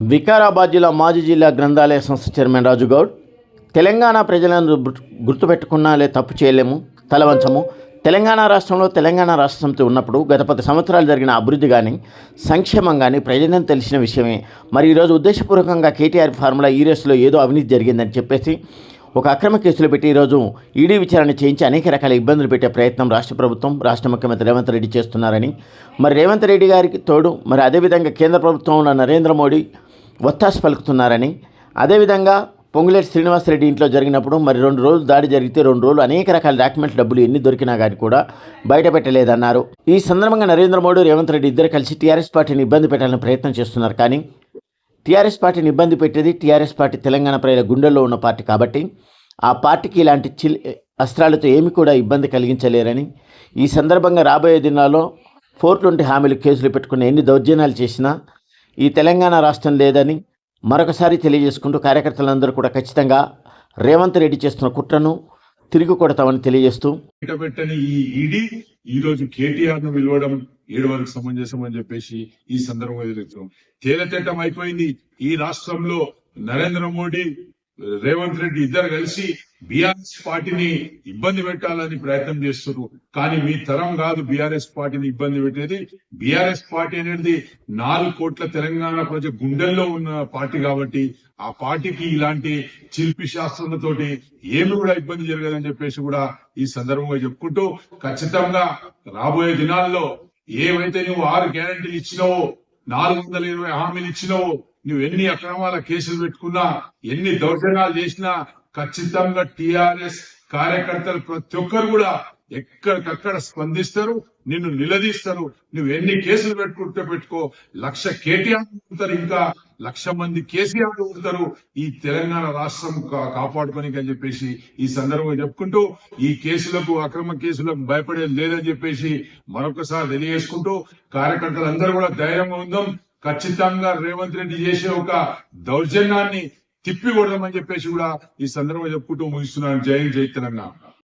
వికారాబాద్ జిల్లా మాజీ జిల్లా గ్రంథాలయ సంస్థ చైర్మన్ రాజు గౌడ్. తెలంగాణ ప్రజలను గుర్తుపెట్టుకున్నాలే తప్పు చేయలేము తలవంచము. తెలంగాణ రాష్ట్రంలో తెలంగాణ రాష్ట్ర సమితి ఉన్నప్పుడు గత పది సంవత్సరాలు జరిగిన అభివృద్ధి కానీ సంక్షేమం కానీ ప్రజలను తెలిసిన విషయమే. మరి ఈరోజు ఉద్దేశపూర్వకంగా కేటీఆర్ ఫార్ములా ఈ రేసులో ఏదో అవినీతి జరిగిందని చెప్పేసి ఒక అక్రమ కేసులు పెట్టి ఈరోజు ఈడీ విచారణ చేయించి అనేక రకాల ఇబ్బందులు పెట్టే ప్రయత్నం రాష్ట్ర ప్రభుత్వం రాష్ట్ర ముఖ్యమంత్రి రేవంత్ రెడ్డి చేస్తున్నారని. మరి రేవంత్ రెడ్డి గారికి తోడు మరి అదేవిధంగా కేంద్ర ప్రభుత్వం ఉన్న నరేంద్ర మోడీ ఒత్తాసు పలుకుతున్నారని. అదేవిధంగా పొంగులేటి శ్రీనివాసరెడ్డి ఇంట్లో జరిగినప్పుడు మరి రెండు రోజులు దాడి జరిగితే రెండు రోజులు అనేక రకాల డాక్యుమెంట్ డబ్బులు ఎన్ని దొరికినా కానీ కూడా బయటపెట్టలేదన్నారు. ఈ సందర్భంగా నరేంద్ర మోడీ రేవంత్ రెడ్డి ఇద్దరు కలిసి టీఆర్ఎస్ పార్టీని ఇబ్బంది పెట్టాలని ప్రయత్నం చేస్తున్నారు. కానీ టీఆర్ఎస్ పార్టీని ఇబ్బంది పెట్టేది టీఆర్ఎస్ పార్టీ తెలంగాణ ప్రజల గుండెల్లో ఉన్న పార్టీ కాబట్టి ఆ పార్టీకి ఇలాంటి చిల్ అస్త్రాలతో ఏమి కూడా ఇబ్బంది కలిగించలేరని. ఈ సందర్భంగా రాబోయే దినాల్లో ఫోర్ ట్వంటీ హామీలు కేసులు పెట్టుకుని ఎన్ని దౌర్జన్యాలు చేసినా ఈ తెలంగాణ రాష్ట్రం లేదని మరొకసారి తెలియజేసుకుంటూ కార్యకర్తలందరూ కూడా ఖచ్చితంగా రేవంత్ రెడ్డి చేస్తున్న కుట్రను తిరిగి కొడతామని తెలియజేస్తూ పెట్టని ఈ ఈడీ ఈ రోజు కేటీఆర్ను విలువడం ఏడు వరకు సమంజసం అని చెప్పేసి ఈ సందర్భంగా తెలుస్తున్నాం తేలతెట్టం అయిపోయింది. ఈ రాష్ట్రంలో నరేంద్ర మోడీ రేవంత్ రెడ్డి ఇద్దరు కలిసి బీఆర్ఎస్ పార్టీని ఇబ్బంది పెట్టాలని ప్రయత్నం చేస్తున్నారు. కానీ మీ తరం కాదు బీఆర్ఎస్ పార్టీని ఇబ్బంది పెట్టేది. బీఆర్ఎస్ పార్టీ అనేది నాలుగు కోట్ల తెలంగాణ ప్రజ గుండెల్లో ఉన్న పార్టీ కాబట్టి ఆ పార్టీకి ఇలాంటి శిల్పి శాస్త్రంతోటి ఏమి కూడా ఇబ్బంది జరగదని చెప్పేసి కూడా ఈ సందర్భంగా చెప్పుకుంటూ ఖచ్చితంగా రాబోయే దినాల్లో ఏవైతే నువ్వు ఆరు గ్యారంటీలు ఇచ్చినావో నాలుగు వందల ఇరవై హామీలు ఇచ్చినావో నువ్వు ఎన్ని అక్రమాల కేసులు పెట్టుకున్నా ఎన్ని దౌర్జన్యాలు చేసినా ఖచ్చితంగా టిఆర్ఎస్ కార్యకర్తలు ప్రతి ఒక్కరు కూడా ఎక్కడికక్కడ స్పందిస్తారు నిన్ను నిలదీస్తారు. నువ్వు ఎన్ని కేసులు పెట్టుకుంటే పెట్టుకో లక్ష కేటీఆర్ ఉంటారు ఇంకా లక్ష మంది కేసీఆర్ ఉంటారు ఈ తెలంగాణ రాష్ట్రం కాపాడుకొని కాపాడుకోనికి అని చెప్పేసి ఈ సందర్భంగా చెప్పుకుంటూ ఈ కేసులకు అక్రమ కేసులకు భయపడేది లేదని చెప్పేసి మరొకసారి తెలియజేసుకుంటూ కార్యకర్తలందరూ కూడా ధైర్యంగా ఉందాం. ఖచ్చితంగా రేవంత్ రెడ్డి చేసే ఒక దౌర్జన్యాన్ని తిప్పికొడదామని చెప్పేసి కూడా ఈ సందర్భంగా చెప్పుకుంటూ ముగిస్తున్నాను. జై జై తెలంగాణ.